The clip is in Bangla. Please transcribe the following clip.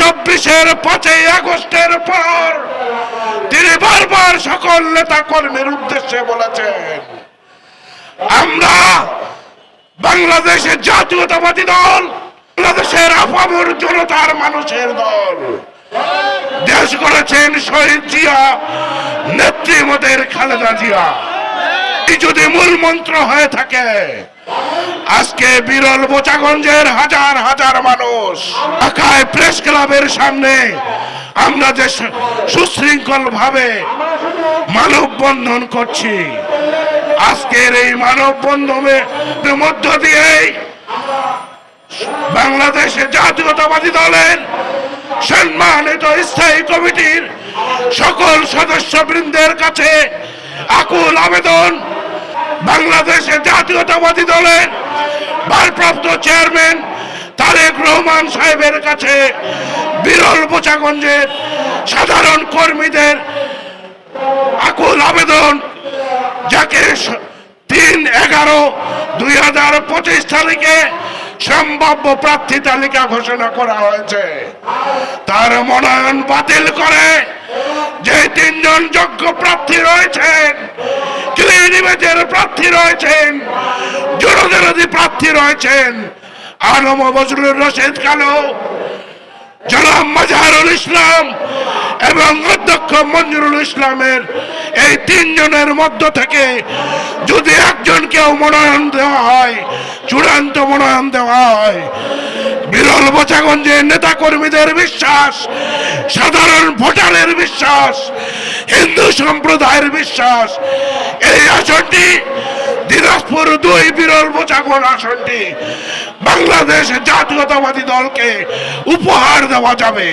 চব্বিশের পাঁচই আগস্টের পর তিনি বারবার সকল নেতা কর্মীর উদ্দেশ্যে বলেছেন, আমরা বাংলাদেশের জাতীয়তাবাদী দল, বাংলাদেশের আপামর জনতার মানুষের দল। দেশ করেছেন শহীদ জিয়া, নেত্রী মতের খালেদা জিয়া। যদি মূল মন্ত্র হয়ে থাকে, আজকে বিরল বোচাগঞ্জের হাজার হাজার মানুষ ঢাকায় প্রেস ক্লাবের সামনে আমরা যে সুশৃঙ্খল ভাবে মানববন্ধন করছি, আজকের এই মানববন্ধনের মধ্য দিয়েই বাংলাদেশের জাতীয়তাবাদী দলের সম্মানিত স্থায়ী কমিটির সকল সদস্যবৃন্দের কাছে আকুল আবেদন জাতীয়তাবাদী দলের ভারপ্রাপ্ত চেয়ারম্যান তারেক রহমান সাহেবের কাছে বিরল বোচাগঞ্জের সাধারণ কর্মীদের আকুল আবেদন, যাকে তিন এগারো দুই হাজার পঁচিশ তারিখে সম্ভাব্য প্রার্থী তালিকা ঘোষণা করা হয়েছে। তার মনোনয়ন বাতিল করে যে তিনজন যোগ্য প্রার্থী রয়েছেন ক্লিন ইমেজের প্রার্থী রয়েছেন জনদরদি প্রার্থী রয়েছেন। আলম বজরুল রশিদ কালো জনাব মাজহারুল ইসলাম এবং অধ্যক্ষ মঞ্জুরুল ইসলামের এই তিনজনের মধ্য থেকে যদি একজনকেও মনোনয়ন দেওয়া হয়, চূড়ান্ত মনোনয়ন দেওয়া হয়, বিরল বোচাগঞ্জের নেতা কর্মীদের বিশ্বাস, সাধারণ ভোটারের বিশ্বাস হিন্দু সম্প্রদায়ের বিশ্বাস। এই আসনটি দিনাজপুর দুই বিরল মোচাগর আসনটি বাংলাদেশ জাতীয়তাবাদী দলকে উপহার দেওয়া যাবে।